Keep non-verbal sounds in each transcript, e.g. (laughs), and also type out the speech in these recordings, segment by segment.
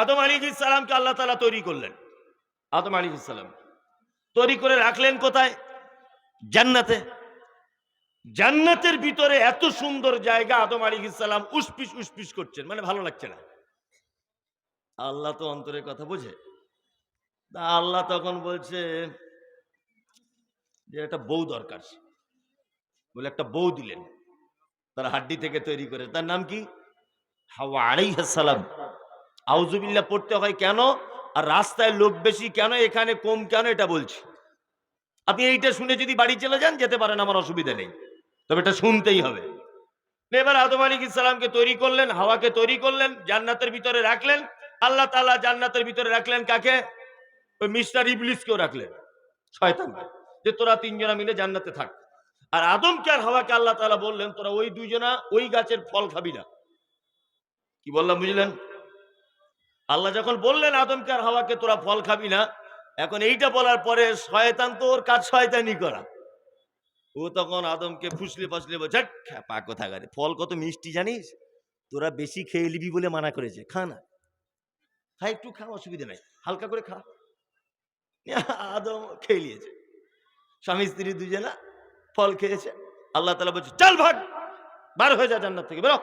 আদম আলী ইসালামকে আল্লাহ তালা তৈরি করলেন। আদম আলী ইসালাম তৈরি করে রাখলেন কোথায়? জান্নাতে। জান্নাতের ভিতরে এত সুন্দর জায়গা আদম আলী ইসালাম উসপিস উসপিস করছেন মানে ভালো লাগছে না। আল্লাহ তো অন্তরের কথা বোঝে। আল্লাহ তখন বলছে যে একটা বউ দরকার। বলে একটা বউ দিলেন। তার হাড্ডি থেকে তৈরি করে। তার নাম কি? হাওয়া আলাইহাসালাম আউজুবিল্লাহ পড়তে হয় কেন? আর রাস্তায় লোক বেশি কেন? এখানে কম কেন? এটা বলছি। আপনি এইটা শুনে যদি বাড়ি চলে যান, যেতে পারেন, আমার অসুবিধা নেই। তবে এটা শুনতেই হবে। এবার আদম আলী ইসলামকে তৈরি করলেন, হাওয়াকে তৈরি করলেন, জান্নাতের ভিতরে রাখলেন। আল্লাহ তাআলা জান্নাতের ভিতরে রাখলেন কাকে? ওই মিস্টার ইবলিসকেও রাখলেন। শয়তানকে যে তোরা তিনজনা মিলে জান্নাতে থাক। আর আদমকে আর হাওয়াকে আল্লাহ তালা বললেন, তোরা ওই দুইজনা ওই গাছের ফল খাবি না। কি বললাম, বুঝলেন? আল্লাহ যখন বললেন, আদমকে আর হাওয়াকে তোরা ফল খাবি না, এখন এইটা বলার পরে শয়তান তো ওর কাজ শয়তানি করা। ও তখন আদমকে ফুসলে ফাসলে বলছে পা কোথা গারে ফল কত মিষ্টি জানিস? তোরা বেশি খেয়ে নিবি বলে মানা করেছে। খা না। খা, একটু খা, অসুবিধা নাই। হালকা করে খা। আদম খেয়ে নিয়েছে। স্বামী, স্ত্রী দুজনা ফল খেয়েছে। আল্লাহ তালা বলছে, চল ভাগ, বার হয়ে যা জান্নাত থেকে, বেরো।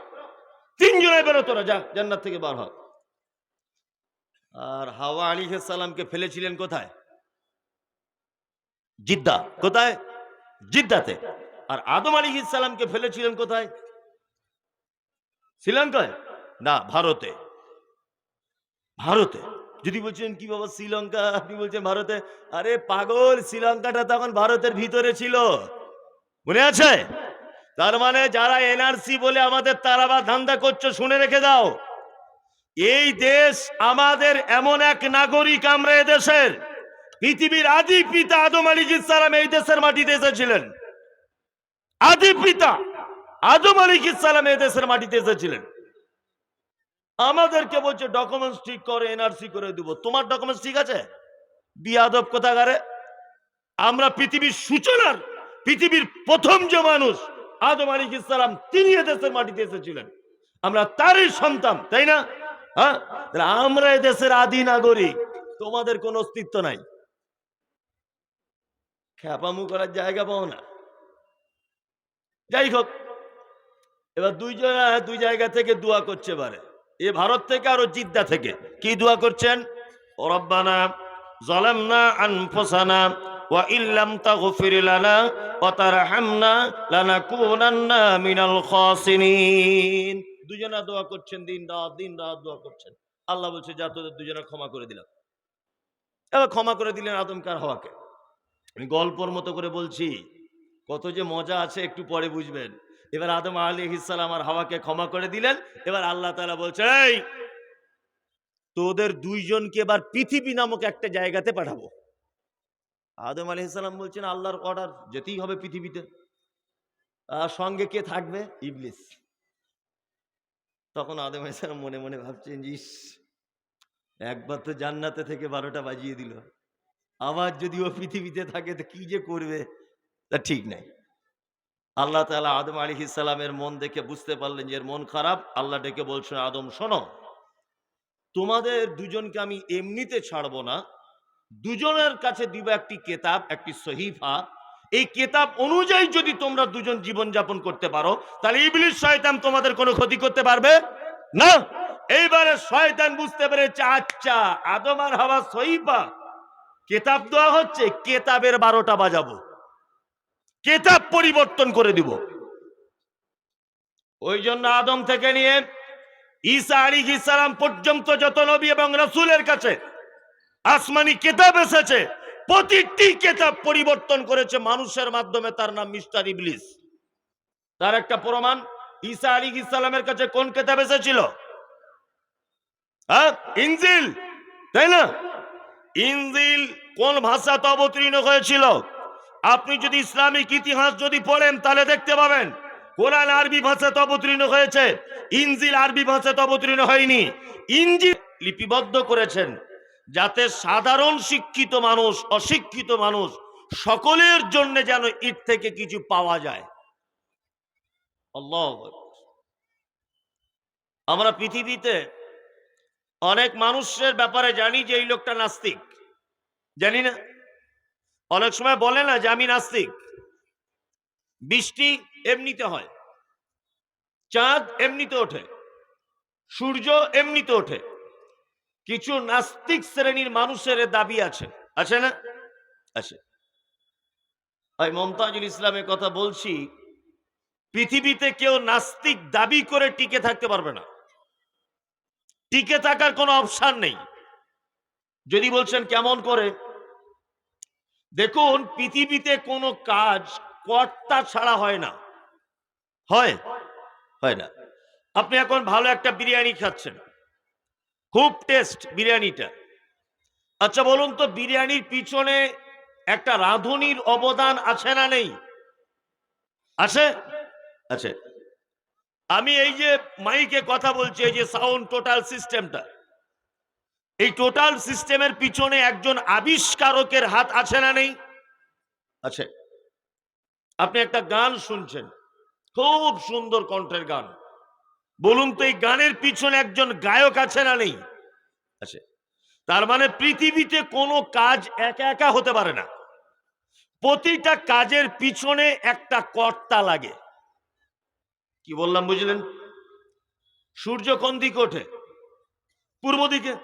তিনজনে বেরো তোরা, যা, জান্নাত থেকে বার হ। আর হাওয়া আলী সালামকে ফেলেছিলেন কোথায়? জিদ্দা। কোথায়? জিদ্দাতে। আর আদম আলী সালামকে ফেলেছিলেন কোথায়? শ্রীলঙ্কায়? না, ভারতে। ভারতে। যদি বলছেন, কি বাবা শ্রীলঙ্কা? আপনি বলছেন, ভারতে। আরে পাগল, শ্রীলঙ্কাটা তখন ভারতের ভিতরে ছিল। মনে আছে? তার মানে যারা এনআরসি বলে আমাদের তারাবা ধান্দা করছ, শুনে রেখে দাও। এই দেশ আমাদের এমন এক নাগরিক আমরা এদেশের পৃথিবীর আদি পিতা আদম আলী সালাম এই দেশের মাটিতে এসেছিলেন। আদি পিতা আদম আলী সালাম এই দেশের মাটিতে এসেছিলেন। আমাদেরকে বলছে ডকুমেন্টস ঠিক করে এনআরসি করে দিব। তোমার ডকুমেন্টস ঠিক আছে? বিয়াদব কোথাকারে? আমরা পৃথিবীর সূচনার, পৃথিবীর প্রথম যে মানুষ আদম আলী ইসলাম তিনি এ দেশের মাটিতে এসেছিলেন। আমরা তারই সন্তান, তাই না? হ্যাঁ? আমরা দেশের আদি নাগরিক, তোমাদের কোনো অস্তিত্ব নাই। খ্যাপামু করার জায়গা পাও না। যাই হোক এবার দুইজন দুই জায়গা থেকে দোয়া করছে এবারে। এ ভারত থেকে আরও জিদ্দা থেকে। কি দোয়া করছেন? রব্বানা জালামনা আনফুসানা ওয়া ইল্লাম তাগফির লানা মিনাল দুজনা দোয়া করছেন, দিন রাত দিন রাত দোয়া করছেন। আল্লাহ বলছে, যা তোদের দুজনা ক্ষমা করে দিলাম। এবার ক্ষমা করে দিলেন আদমকার হওয়াকে। আমি গল্পর মতো করে বলছি, কত যে মজা আছে, একটু পরে বুঝবেন। এবার আদম আলী ইসালাম আর হাওয়াকে ক্ষমা করে দিলেন। এবার আল্লাহ তালা বলছে, এই, তোদের দুইজনকে এবার পৃথিবী নামক একটা জায়গাতে পাঠাবো। আদম আলী ইসালাম বলছেন, আল্লাহর অর্ডার যেতেই হবে পৃথিবীতে। আর সঙ্গে কে থাকবে? ইবলিস। তখন আদম আলাইসালাম মনে মনে ভাবছেন ইস, একবার তো জান্নাতে থেকে বারোটা বাজিয়ে দিল। আবার যদি ও পৃথিবীতে থাকে তো কি যে করবে? তা ঠিক নাই। আল্লাহ তালা আদম আলী ইসালামের মন দেখে বুঝতে পারলেন যে এর মন খারাপ। আল্লাহ ডেকে বলছেন আদম শোনো তোমাদের দুজনকে আমি এমনিতে ছাড়বো না। দুজনের কাছে দিব একটি কেতাব একটি সহিফা এই কেতাব অনুযায়ী যদি তোমরা দুজন জীবন যাপন করতে পারো, তাহলে ইবলিশ শয়তান তোমাদের কোনো ক্ষতি করতে পারবে না। এইবারে শয়তান বুঝতে পেরেছে আচ্ছা আদম আর হাওয়া সহিফা কেতাব দেওয়া হচ্ছে, কেতাবের বারোটা বাজাবো। কেতাব পরিবর্তন করে দিব। ওই জন্য আদম থেকে নিয়ে ঈসা আলী ইসালাম পর্যন্ত যত নবী এবং রসুলের কাছে আসমানি কেতাব এসেছে প্রতিটি কেতাব পরিবর্তন করেছে মানুষের মাধ্যমে, তার নাম মিস্টার ইবলিস। তার একটা প্রমাণ, ঈসা আলী ইসালামের কাছে কোন কেতাব এসেছিল? হ্যাঁ ইনজিল, তাই না? ইনজিল কোন ভাষাতে অবতীর্ণ হয়েছিল? আপনি যদি ইসলামিক ইতিহাস যদি পড়েন, তাহলে দেখতে পাবেন, কোরআন আরবি ভাষাতে অবতীর্ণ হয়েছে, ইনজিল আরবি ভাষাতে অবতীর্ণ হয়নি। ইনজিল লিপিবদ্ধ করেছেন। যাতে সাধারণ শিক্ষিত মানুষ, অশিক্ষিত মানুষ সকলের জন্য যেন ঈদ থেকে কিছু পাওয়া যায়। আমরা পৃথিবীতে অনেক মানুষের ব্যাপারে জানি যে এই লোকটা নাস্তিক। জানি না। অনেক সময় বলে না যে আমি নাস্তিক। বৃষ্টি এমনিতে হয়, চাঁদ এমনিতে ওঠে, সূর্য এমনিতে ওঠে। কিছু নাস্তিক শ্রেণির মানুষের দাবি আছে। আছে না? আছে। ভাই, মমতাজুল ইসলামের কথা বলছি, পৃথিবীতে কেউ নাস্তিক দাবি করে টিকে থাকতে পারবে না। টিকে থাকার কোনো অপশান নেই। যদি বলছেন কেমন করে? দেখুন, পৃথিবীতে কোনো কাজ কর্তা ছাড়া হয় না। হয়? হয় না। আপনি এখন ভালো একটা বিরিয়ানি খাচ্ছেন। খুব টেস্ট বিরিয়ানিটা। আচ্ছা বলুন তো, বিরিয়ানির পিছনে একটা রাঁধুনির অবদান আছে না নেই? আছে? আছে। আমি এই যে মাইকে কথা বলছি, এই যে সাউন্ড টোটাল সিস্টেমটা এই টোটাল সিস্টেমের পিছনে একজন আবিষ্কারকের হাত আছে না নেই? আছে। আপনি একটা গান শুনছেন। খুব সুন্দর কণ্ঠের গান। বলুন তো এই গানের পিছনে একজন গায়ক আছে না নেই? আছে। তার মানে পৃথিবীতে কোনো কাজ একা একা হতে পারে না। প্রতিটা কাজের পিছনে একটা কর্তা লাগে। কি বললাম বুঝলেন? সূর্য কোন দিকে ওঠে? পূর্ব দিকে।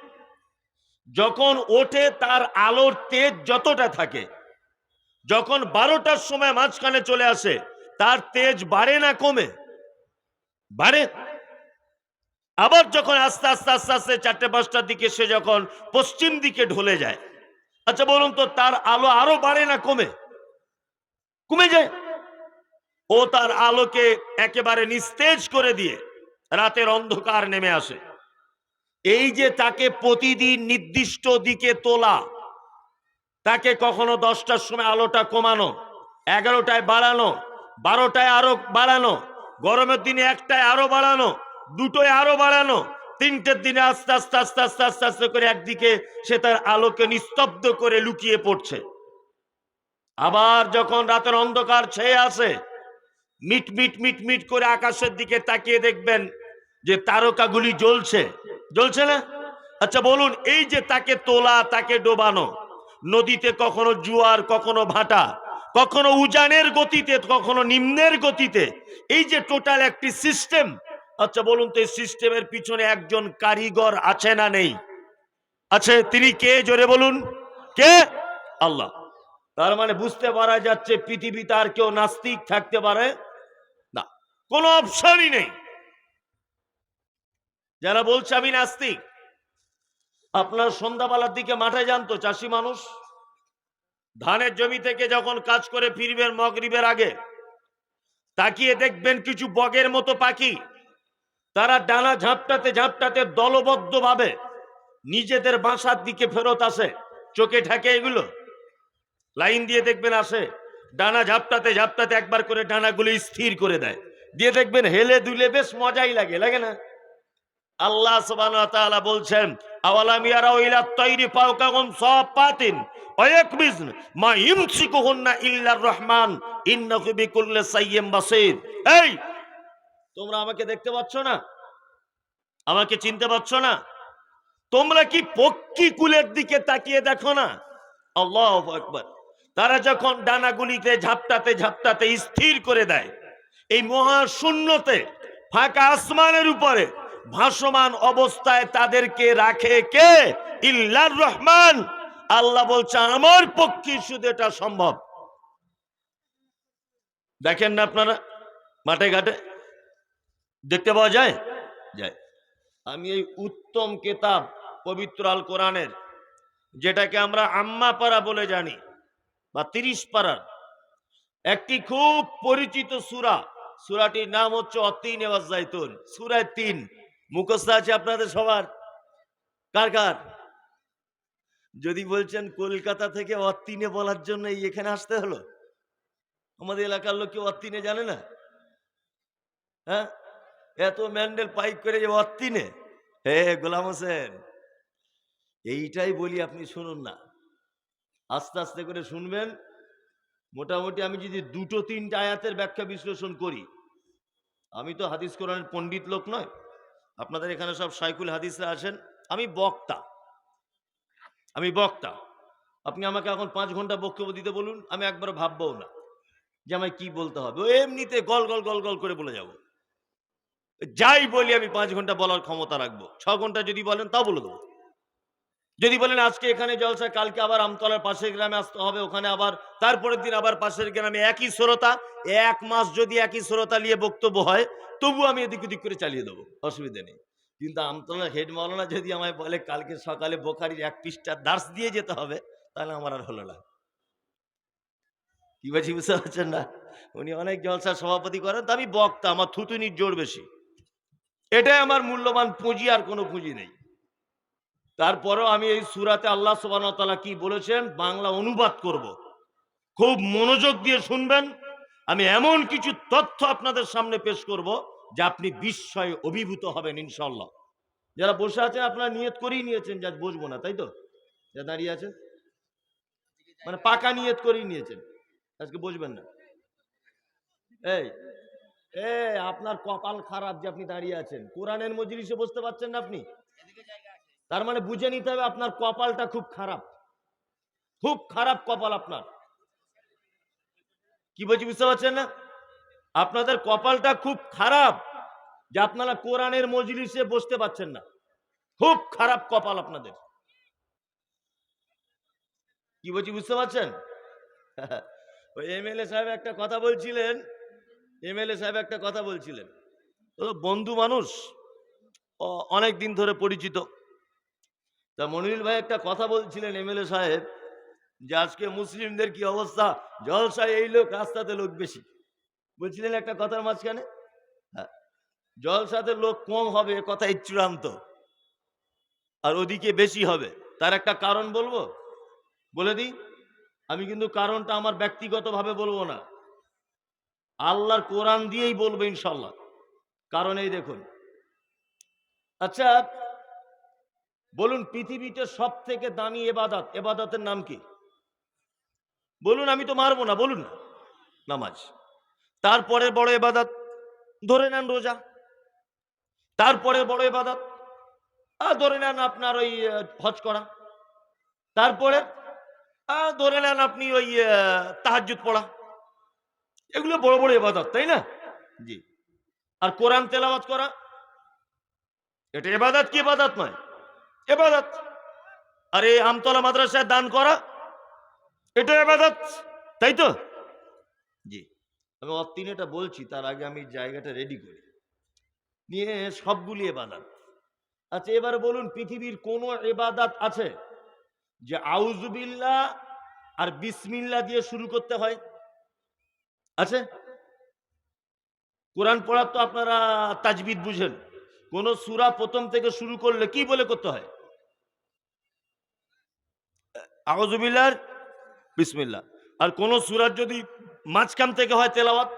যখন ওঠে তার আলোর তেজ যতটা থাকে, যখন বারোটার সময় মাঝখানে চলে আসে, তার তেজ বাড়ে না কমে? বাড়ে। আবার যখন আস্তে আস্তে আস্তে আস্তে চারটে পাঁচটার দিকে সে যখন পশ্চিম দিকে ঢলে যায়। আচ্ছা বলুন তো, তার আলো আরও বাড়ে না কমে? কমে যায়। ও তার আলোকে একেবারে নিস্তেজ করে দিয়ে রাতের অন্ধকার নেমে আসে। এই যে তাকে প্রতিদিন নির্দিষ্ট দিকে তোলা, তাকে কখনো দশটার সময় আলোটা কমানো, এগারোটায় বাড়ানো, বারোটায় আরও বাড়ানো, গরমের দিনে একটায় আরও বাড়ানো দুটোয় আরও বাড়ানো। তিনটের দিনে আস্তে আস্তে আস্তে আস্তে আস্তে আস্তে করে একদিকে সে তার আলোকে নিস্তব্ধ করে লুকিয়ে পড়ছে। আবার যখন রাতের অন্ধকার ছেয়ে আসে, মিট মিট মিট মিট করে আকাশের দিকে তাকিয়ে দেখবেন যে তারকাগুলি জ্বলছে। জ্বলছে না? আচ্ছা বলুন, এই যে তাকে তোলা, তাকে ডোবানো, নদীতে কখনো জুয়ার, কখনো ভাটা, কখনো উজানের গতিতে, কখনো নিম্নের গতিতে, এই যে টোটাল একটি সিস্টেম আচ্ছা বলুন তো এই সিস্টেমের পিছনে একজন কারিগর আছে না নেই? আছে, তিনি কে? জোরে বলুন। কে? আল্লাহ। তার মানে বুঝতে পারা যাচ্ছে পৃথিবীতে আর কেউ নাস্তিক থাকতে পারে? না, কোনো অপশনই নেই। যারা বলছে আমি নাস্তিক, আপনার সন্ধ্যাবেলার দিকে মাঠে যান তো, চাষি মানুষ। ধানের জমি থেকে যখন কাজ করে ফিরবেন মগরিবের আগে, তাকিয়ে দেখবেন কিছু বগের মতো পাখি। তারা ডানা ঝাপটাতে ঝাপটাতে দলবদ্ধ ভাবে নিজেদের বাসার দিকে ফেরত আসে। চোখে ঢাকে এগুলো। লাইন দিয়ে দেখবেন আসে। ডানা ঝাপটাতে ঝাপটাতে একবার করে ডানাগুলো স্থির করে দেয়। দিয়ে দেখবেন হেলে দুলে বেশ মজাই লাগে লাগে না? আল্লাহ বলছেন, আওয়ালাম ইল্লার রহমান, ইন্নাহু বিকুল্লি সাইয়্যিম বাসীর। এই তোমরা আমাকে দেখতে পাচ্ছ না? আমাকে চিনতে পারছ না? তোমরা কি পক্ষী কুলের দিকে তাকিয়ে দেখো না? আল্লাহু আকবার। তারা যখন ডানাগুলিতে ঝাপটাতে ঝাপটাতে স্থির করে দেয়, এই মহাশূন্যতে, ফাঁকা আসমানের উপরে, ভাসমান অবস্থায় তাদেরকে রাখে কে? ইল্লার রহমান। আল্লাহ বলছে, আমার পক্ষে শুধু এটা সম্ভব। দেখেন না আপনারা, মাঠে ঘাটে? দেখতে পাওয়া যায়? যায়। আমি এই উত্তম কেতাব পবিত্র আল কোরআনের যেটাকে আমরা আম্মা পাড়া বলে জানি, বা তিরিশ পাড়ার, একটি খুব পরিচিত সুরা। সুরাটির নাম হচ্ছে অতিন এবার সুরায় তিন। মুখস্থ আছে আপনাদের সবার? কার কার? যদি বলছেন কলকাতা থেকে অতিনে বলার জন্য এখানে আসতে হলো? আমাদের এলাকার লোক কেউ অতিনে জানে না? হ্যাঁ? এত ম্যান্ডেল পাইপ করে যে অতিনে। হে গোলাম হোসেন, এইটাই বলি আপনি শুনুন না। আস্তে আস্তে করে শুনবেন। মোটামুটি আমি যদি দুটো তিনটা আয়াতের ব্যাখ্যা বিশ্লেষণ করি, আমি তো হাদিস কোরআনের পণ্ডিত লোক নয়। আপনাদের এখানে সব সাইকুল হাদিসরা আছেন। আমি বক্তা। আমি বক্তা। আপনি আমাকে এখন পাঁচ ঘণ্টা বক্তব্য দিতে বলুন, আমি একবার ভাববও না যে আমায় কি বলতে হবে। ও এমনিতে গল গল গল গল করে বলে যাব। যাই বলি আমি পাঁচ ঘণ্টা বলার ক্ষমতা রাখব। ছ ঘণ্টা যদি বলেন তা বলে দেবো। যদি বলেন আজকে এখানে জলসা কালকে আবার আমতলার পাশের গ্রামে আসতে হবে, ওখানে আবার তারপরের দিন আবার পাশের গ্রামে একই শ্রোতা, এক মাস যদি একই শ্রোতা নিয়ে বক্তব্য হয় তবু আমি এদিক ওদিক করে চালিয়ে দেবো, অসুবিধা নেই। কিন্তু আমতলার হেড মাওলানা যদি আমায় বলে কালকে সকালে বোখারির এক পৃষ্ঠা দাস দিয়ে যেতে হবে, তাহলে আমার আর হলো না। কি বলছি বুঝতে পারছেন না? উনি অনেক জলসার সভাপতি করেন, তা আমি বক্তা, আমার থুতুনির জোর বেশি। এটাই আমার মূল্যবান পুঁজি, আর কোনো পুঁজি নেই। তারপরেও আমি এই সুরাতে আল্লাহ সুবাহতালা কি বলেছেন? বাংলা অনুবাদ করব। খুব মনোযোগ দিয়ে শুনবেন। আমি এমন কিছু তথ্য আপনাদের সামনে পেশ করব, যে আপনি বিস্ময়ে অভিভূত হবেন ইনশাল্লাহ যারা বসে আছেন, আপনারা নিয়ত করেই নিয়েছেন, যা বসবো না, তাই তো? যা দাঁড়িয়ে আছেন? মানে পাকা নিয়ত করেই নিয়েছেন। আজকে বসবেন না। এই এ আপনার কপাল খারাপ যে আপনি দাঁড়িয়ে আছেন। কোরআনের মজলিসে বসতে পারছেন না আপনি? তার মানে বুঝে নিতে হবে আপনার কপালটা খুব খারাপ। খুব খারাপ কপাল আপনার। কি বলছি বুঝতে পারছেন না? আপনাদের কপালটা খুব খারাপ যে আপনারা কোরআনের মজলিসে বসতে পারছেন না। খুব খারাপ কপাল আপনাদের। কি বলছি বুঝতে পারছেন? (laughs) ওই এমএলএ সাহেব একটা কথা বলছিলেন এমএলএ সাহেব একটা কথা বলছিলেন। বন্ধু মানুষ অনেক দিন ধরে পরিচিত। তা মনিরুল ভাই একটা কথা বলছিলেন এমএলএ সাহেব, যে আজকে মুসলিমদের কি অবস্থা? জলসায় এই লোক, রাস্তাতে লোক বেশি। বলছিলেন একটা কথার মাঝখানে হ্যাঁ জলসাতে লোক কম হবে কথাই চূড়ান্ত। আর ওদিকে বেশি হবে। তার একটা কারণ বলব? বলে দিই, আমি কিন্তু কারণটা আমার ব্যক্তিগতভাবে বলব না। আল্লাহর কোরআন দিয়েই বলব ইনশাল্লাহ কারণ এই দেখুন আচ্ছা বলুন পৃথিবীতে সব থেকে দামি এবাদাত, এবাদাতের নাম কি? বলুন, আমি তো মারবো না, বলুন না, নামাজ। তারপরে বড় এবাদাত, ধরে নেন রোজা। তারপরে বড় এবাদাত আর ধরে নেন আপনার ওই হজ করা। তারপরে ধরে নেন আপনি ওই তাহাজুদ পড়া। এগুলো বড় বড় এবাদত তাই না? জি। আর কোরআন তেলাওয়াত করা এটা এবাদত কি এবাদত নয়? এবাদত। আর এই আমতলা মাদ্রাসায় দান করা এটা এবাদত তাই তো? জি। আমি অতিন এটা বলছি তার আগে আমি জায়গাটা রেডি করি। নিয়ে সবগুলি এবাদাত। আচ্ছা এবার বলুন পৃথিবীর কোন এবাদাত আছে যে আউজুবিল্লাহ আর বিসমিল্লা দিয়ে শুরু করতে হয়? আছে? কোরআন পড়ার তো আপনারা তাজবিদ বুঝেন। কোন সুরা প্রথম থেকে শুরু করলে কি বলে করতে হয়? আউজুবিল্লাহ বিসমিল্লা আর কোন সুরার যদি মাঝখান থেকে হয় তেলাওয়াত?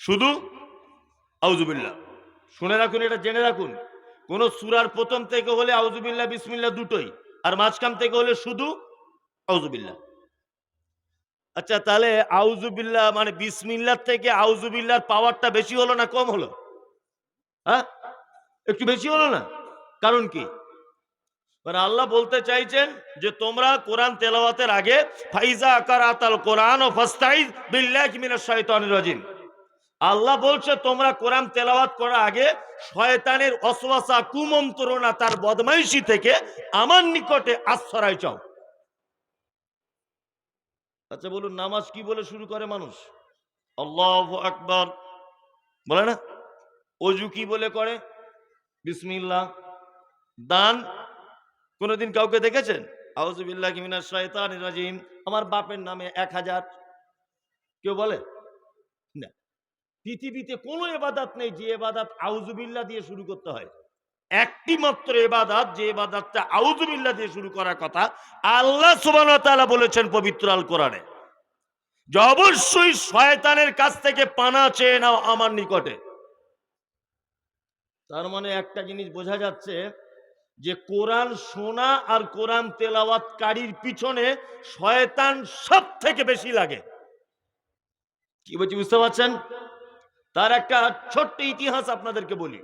শুধু আউজুবিল্লা শুনে রাখুন, এটা জেনে রাখুন। কোন সুরার প্রথম থেকে হলে আউজুবিল্লাহ বিসমিল্লা দুটোই। আর মাঝখান থেকে হলে শুধু আউজুবিল্লাহ আচ্ছা তাহলে আউজুবিল্লাহ মানে বিসমিল্লার থেকে আউজুবিল্লার পাওয়ারটা বেশি হলো না কম হলো? হ্যাঁ? একটু বেশি হলো না? কারণ কি? মানে আল্লাহ বলতে চাইছেন যে তোমরা কোরআন তেলাওয়াতের আগে, ফাইজা আকার আতাল কোরআন ও ফাস্তাইজ বিল্লাহ মিনাশ শাইতানির রাজিম। আল্লাহ বলছে, তোমরা কোরআন তেলাওয়াত করার আগে শয়তানের অসওয়াসা কুমন্ত্রণা, তার বদমাইশি থেকে আমার নিকটে আশ্রয় চাও। আচ্ছা বলুন, নামাজ কি বলে শুরু করে মানুষ? আল্লাহ আকবর। বলে না? অজু কি বলে করে? বিসমিল্লা দান? কোনোদিন কাউকে দেখেছেন? আমার বাপের নামে এক হাজার। কেউ বলে? না। পৃথিবীতে কোনো এবাদাত নেই যে এবাদাত আউজুবিল্লাহ দিয়ে শুরু করতে হয়। একটি মাত্র এবাদাত, যে এবাদাতটা আউজুবিল্লাহ দিয়ে শুরু করার কথা, আল্লাহ ওয়া বলেছেন পবিত্র আল কোরআনে। যে অবশ্যই শয়তানের কাছ থেকে পানা চেয়ে নাও আমার নিকটে। তার মানে একটা জিনিস বোঝা যাচ্ছে যে কোরআন শোনা আর কোরআন তেলাওয়াতকারীর পিছনে শয়তান সব থেকে বেশি লাগে। কি বলছি, বুঝতে পারছেন? তার একটা ছোট্ট ইতিহাস আপনাদেরকে বলি।